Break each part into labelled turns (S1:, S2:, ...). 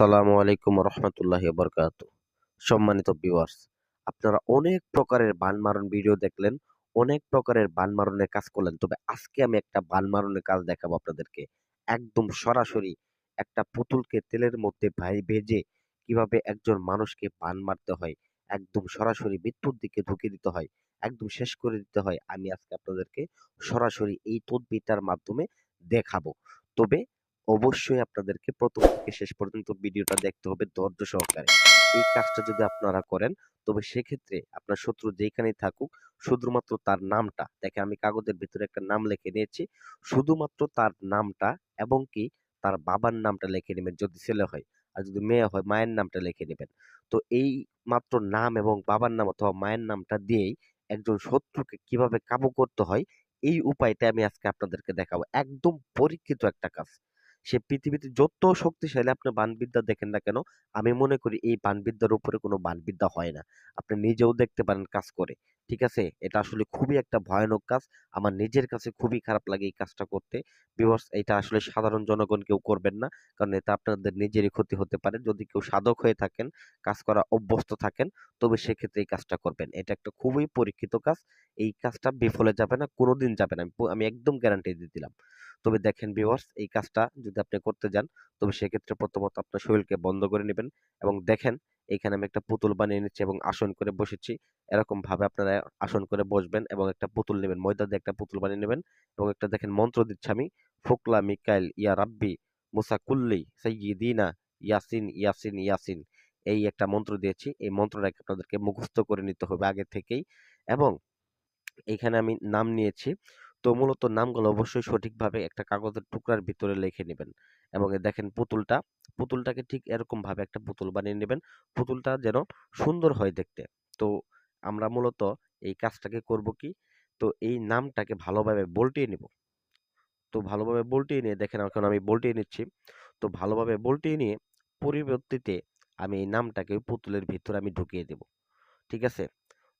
S1: আসসালামু আলাইকুম রহমতুল্লাহ বরকাত সম্মানিত ভিউয়ার্স আপনারা অনেক প্রকারের বান মারণ ভিডিও দেখলেন, অনেক প্রকারের বান মারণের কাজ করলেন। তবে আজকে আমি একটা বান মারণের কাজ দেখাবো আপনাদেরকে। একদম সরাসরি একটা পুতুলকে তেলের মধ্যে ভাই ভেজে কীভাবে একজন মানুষকে বান মারতে হয়, একদম সরাসরি মৃত্যুর দিকে ঢুকিয়ে দিতে হয়, একদম শেষ করে দিতে হয়, আমি আজকে আপনাদেরকে সরাসরি এই তদবিরটার মাধ্যমে দেখাবো। তবে অবশ্যই আপনাদেরকে প্রথম থেকে শেষ পর্যন্ত ভিডিওটা দেখতে হবে ধৈর্য সহকারে। এই কাজটা যদি আপনারা করেন, তবে সেক্ষেত্রে আপনার শত্রু যেখানেই থাকুক, শুধুমাত্র তার নামটা, দেখে আমি কাগজের ভিতরে একটা নাম লিখে নিয়েছি, শুধুমাত্র তার নামটা এবং কি তার বাবার নামটা লিখে নেবেন যদি ছেলে হয়, আর যদি মেয়ে হয় মায়ের নামটা লিখে নেবেন। তো এই মাত্র নাম এবং বাবার নাম অথবা মায়ের নামটা দিয়েই একজন শত্রুকে কীভাবে কাবু করতে হয়, এই উপায়টা আমি আজকে আপনাদেরকে দেখাবো। একদম পরীক্ষিত একটা কাজ। সে পৃথিবীতে যত শক্তিশালী আপনি বানবিদ্যা দেখেন না কেন, আমি মনে করি এই বানবিদ্যার উপরে কোনো বানবিদ্যা হয় না। আপনি নিজেও দেখতে পারেন কাজ করে, ঠিক আছে? এটা আসলে খুবই একটা ভয়ানক কাজ। আমার নিজের কাছে খুবই খারাপ লাগে এই কাজটা করতে। বিকজ এটা আসলে সাধারণ জনগণ কেউ করবেন না, কারণ এটা আপনাদের নিজেরই ক্ষতি হতে পারে। যদি কেউ সাধক হয়ে থাকেন, কাজ করা অভ্যস্ত থাকেন, তবে সেক্ষেত্রে এই কাজটা করবেন। এটা একটা খুবই পরীক্ষিত কাজ। এই কাজটা বিফলে যাবে না, কোনোদিন যাবে না। আমি একদম গ্যারান্টি দিয়ে দিলাম। তবে দেখেন ভিউয়ার্স এই কাজটা যদি আপনি করতে যান, তবে সেক্ষেত্রে প্রথমত আপনার শরীরকে বন্ধ করে নেবেন এবং দেখেন এখানে আমি একটা পুতুল বানিয়ে নিচ্ছি এবং আসন করে বসেছি। এরকম ভাবে আপনারা আসন করে বসবেন এবং একটা পুতুল নেবেন, ময়দা দিয়ে একটা পুতুল বানিয়ে নেবেন এবং একটা দেখেন মন্ত্র দিচ্ছি আমি, ফোকলা মিকাইল ইয়া রাব্বি মুসা কুল্লি সাইয়্যিদিনা ইয়াসিন ইয়াসিন ইয়াসিন। এই একটা মন্ত্র দিয়েছি, এই মন্ত্রটাকে আপনাদেরকে মুখস্থ করে নিতে হবে আগে থেকেই এবং এখানে আমি নাম নিয়েছি তো মূলত নামগুলো অবশ্যই সঠিকভাবে একটা কাগজের টুকরার ভিতরে লিখে নেবেন এবং দেখেন পুতুলটা, পুতুলটাকে ঠিক এরকম ভাবে একটা পুতুল বানিয়ে নেবেন। পুতুলটা যেন সুন্দর হয় দেখতে। তো আমরা মূলত এই কাজটাকে করব কি? তো এই নামটাকে ভালোভাবে বল্টিয়ে নিব। তো ভালোভাবে বলটিয়ে নিয়ে দেখেন এখন আমি বলটিয়ে নিচ্ছি। তো ভালোভাবে বল্টিয়ে নিয়ে পরিবর্তিতে আমি এই নামটাকে পুতুলের ভিতরে আমি ঢুকিয়ে দেব। ঠিক আছে?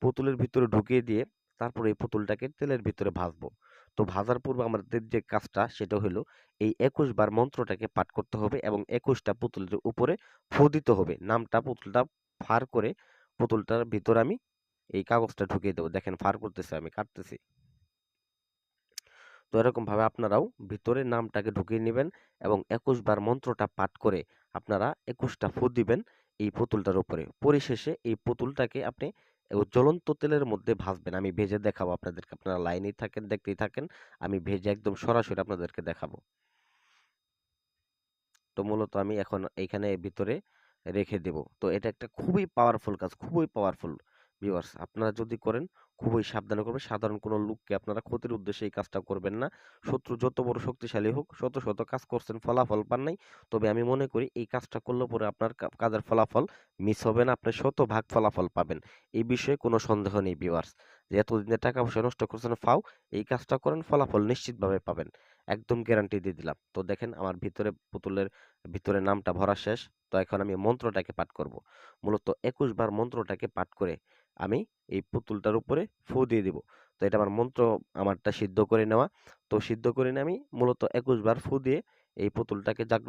S1: পুতুলের ভিতরে ঢুকিয়ে দিয়ে তারপরে এই পুতুলটাকে তেলের ভিতরে ভাজবো। তো ভাজার পূর্বে আমাদের যে কাজটা সেটা হলো এই একুশ বার মন্ত্রটাকে পাঠ করতে হবে এবং একুশটা পুতুলের উপরে ফু দিতে হবে। নামটা পুতুলটা ফার করে পুতুলটার ভিতরে আমি এই কাগজটা ঢুকিয়ে দেবো। দেখেন ফার করতেছে আমি, কাটতেছি। তো এরকম ভাবে আপনারাও ভিতরে নামটাকে ঢুকিয়ে নেবেন এবং একুশ বার মন্ত্রটা পাঠ করে আপনারা একুশটা ফু দিবেন এই পুতুলটার উপরে। পরিশেষে এই পুতুলটাকে আপনি জ্বলন্ত তেলের মধ্যে ভাজবেন। আমি ভেজে দেখাবো আপনাদেরকে। আপনারা লাইনেই থাকেন, দেখতেই থাকেন। আমি ভেজে একদম সরাসরি আপনাদেরকে দেখাবো। তো মূলত আমি এখন এইখানে ভিতরে রেখে দেব। তো এটা একটা খুবই পাওয়ারফুল কাজ, খুবই পাওয়ারফুল ভিউয়ার্স আপনারা যদি করেন খুবই সাবধানে করবেন। সাধারণ কোনো লোককে আপনারা ক্ষতির উদ্দেশ্যে এই কাজটা করবেন না। শত্রু যত বড় শক্তিশালী হোক শত শত কাজ করছেন ফলাফল পান নাই। তবে আমি মনে করি এই কাজটা করলে পরে আপনার কাজের ফলাফল মিস হবে না আপনি শত ভাগ ফলাফল পাবেন। এই বিষয়ে কোনো সন্দেহ নেই ভিউয়ার্স যে এতদিনে টাকা পয়সা নষ্ট করছেন ফাও এই কাজটা করেন ফলাফল নিশ্চিতভাবে পাবেন। একদম গ্যারান্টি দিয়ে দিলাম। তো দেখেন আমার ভিতরে পুতুলের ভিতরে নামটা ভরা শেষ। তো এখন আমি মন্ত্রটাকে পাঠ করব। মূলত একুশ বার মন্ত্রটাকে পাঠ করে আমি এই পুতুলটার উপরে ফু দিয়ে দিব। তো এটা আমার মন্ত্র আমারটা সিদ্ধ করে নেওয়া। তো সিদ্ধ করে নিয়ে আমি মূলত একুশবার ফু দিয়ে এই পুতুলটাকে জাগ্রত